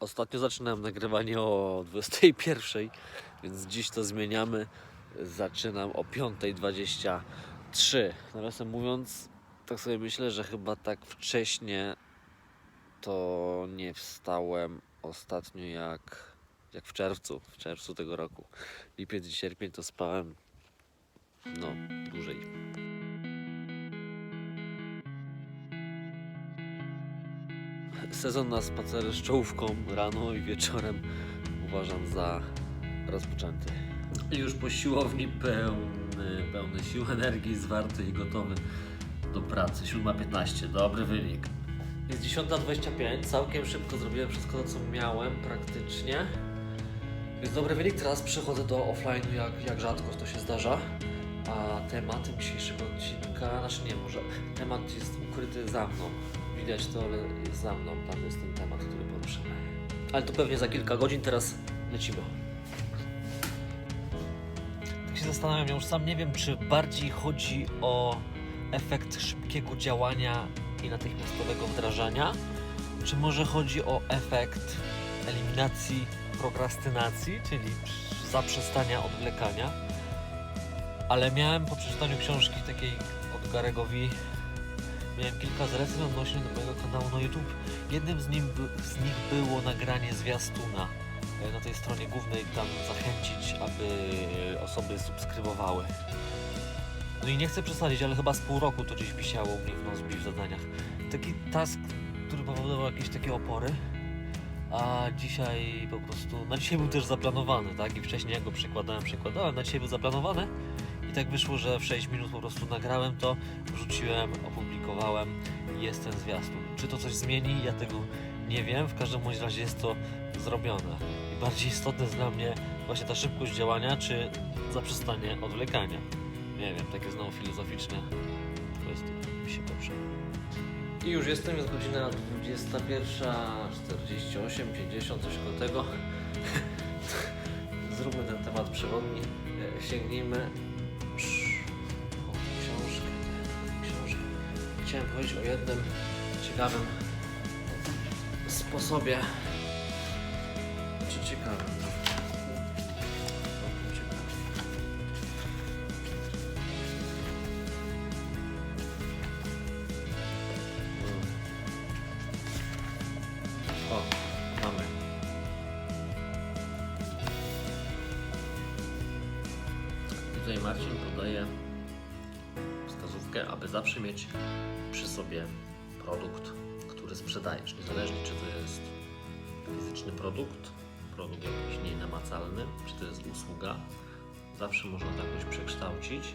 Ostatnio zaczynałem nagrywanie o 21, więc dziś to zmieniamy. Zaczynam o 5.23. Nawiasem mówiąc, tak sobie myślę, że chyba tak wcześnie to nie wstałem ostatnio jak, jak w czerwcu, w czerwcu tego roku. Lipiec i sierpień to spałem no dłużej. Sezon na spacery z czołówką rano i wieczorem uważam za rozpoczęty. Już po siłowni pełny, pełny sił, energii, zwarty i gotowy do pracy. 7.15, dobry wynik. Jest 10.25, całkiem szybko zrobiłem wszystko to, co miałem praktycznie. Jest dobry wynik, teraz przechodzę do offline'u, jak, jak rzadko to się zdarza. A tematem dzisiejszego odcinka, znaczy nie, może temat jest ukryty za mną. Widać to, ale jest za mną, tam jest ten temat, który poruszymy. Ale to pewnie za kilka godzin, teraz lecimy. Tak się zastanawiam, ja już sam nie wiem, czy bardziej chodzi o efekt szybkiego działania i natychmiastowego wdrażania, czy może chodzi o efekt eliminacji prokrastynacji, czyli zaprzestania odwlekania. Ale miałem po przeczytaniu książki takiej od Garego miałem kilka zaleceń odnośnie do mojego kanału na YouTube. Jednym z, nim, z nich było nagranie zwiastuna e, na tej stronie głównej, tam zachęcić, aby osoby subskrybowały. No i nie chcę przesadzić, ale chyba z pół roku to gdzieś wisiało mnie w Nozbi w zadaniach. Taki task, który powodował jakieś takie opory, a dzisiaj po prostu, na dzisiaj był też zaplanowany, tak? I wcześniej jak go przekładałem, przekładałem, na dzisiaj był zaplanowany i tak wyszło, że w 6 minut po prostu nagrałem to, wrzuciłem, opublikowałem i jest ten zwiastun. Czy to coś zmieni? Ja tego nie wiem, w każdym bądź razie jest to zrobione. I bardziej istotne jest dla mnie właśnie ta szybkość działania, czy zaprzestanie odwlekania. Nie wiem, takie znowu filozoficzne kwestie mi się dobrze. I już jestem, jest godzina 21.48, 50, coś koło tego. Zróbmy ten temat przewodni. E, Sięgnijmy Chciałem powiedzieć o jednym ciekawym sposobie. Czy ciekawym? no. O, mamy. Tutaj Marcin podaje wskazówkę, aby zawsze mieć przy sobie produkt, który sprzedajesz. Niezależnie czy to jest fizyczny produkt, produkt jakiś nienamacalny, czy to jest usługa, zawsze można to jakoś przekształcić,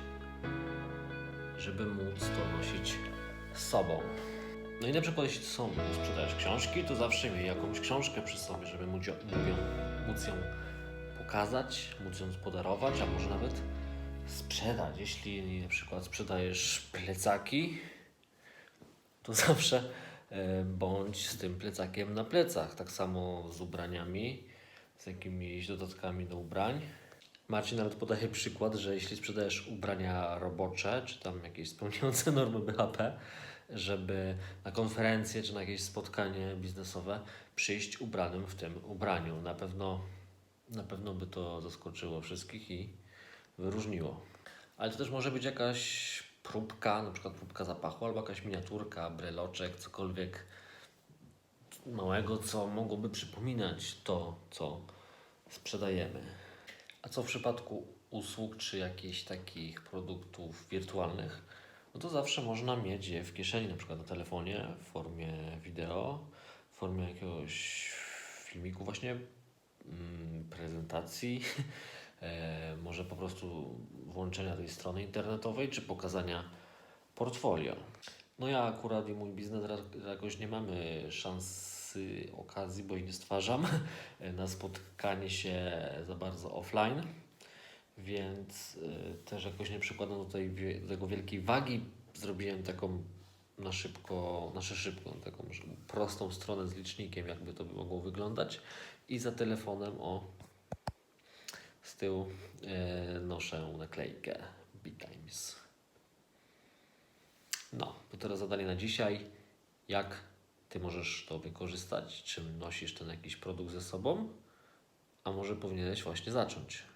żeby móc to nosić z sobą. No i na przykład jeśli są, sprzedajesz książki, to zawsze miej jakąś książkę przy sobie, żeby móc ją, móc ją pokazać, móc ją podarować, a może nawet sprzedać. Jeśli na przykład sprzedajesz plecaki, to zawsze e, bądź z tym plecakiem na plecach. Tak samo z ubraniami, z jakimiś dodatkami do ubrań. Marcin nawet podaje przykład, że jeśli sprzedajesz ubrania robocze, czy tam jakieś spełniające normy BHP, żeby na konferencję czy na jakieś spotkanie biznesowe przyjść ubranym w tym ubraniu. Na pewno, na pewno by to zaskoczyło wszystkich i wyróżniło. Ale to też może być jakaś próbka, na przykład próbka zapachu, albo jakaś miniaturka, breloczek, cokolwiek małego, co mogłoby przypominać to, co sprzedajemy. A co w przypadku usług czy jakichś takich produktów wirtualnych? No to zawsze można mieć je w kieszeni, na przykład na telefonie, w formie wideo, w formie jakiegoś filmiku, właśnie mm, prezentacji, może po prostu włączenia tej strony internetowej, czy pokazania portfolio. No ja akurat i mój biznes jakoś nie mamy szansy, okazji, bo ich nie stwarzam, na spotkanie się za bardzo offline, więc y, też jakoś nie przykładam do, tej, do tego wielkiej wagi. Zrobiłem taką na szybko, znaczy szybką, taką prostą stronę z licznikiem, jakby to by mogło wyglądać i za telefonem o z tyłu e, noszę naklejkę B-Times. No, to teraz zadanie na dzisiaj. Jak Ty możesz to wykorzystać, czym nosisz ten jakiś produkt ze sobą, a może powinieneś właśnie zacząć.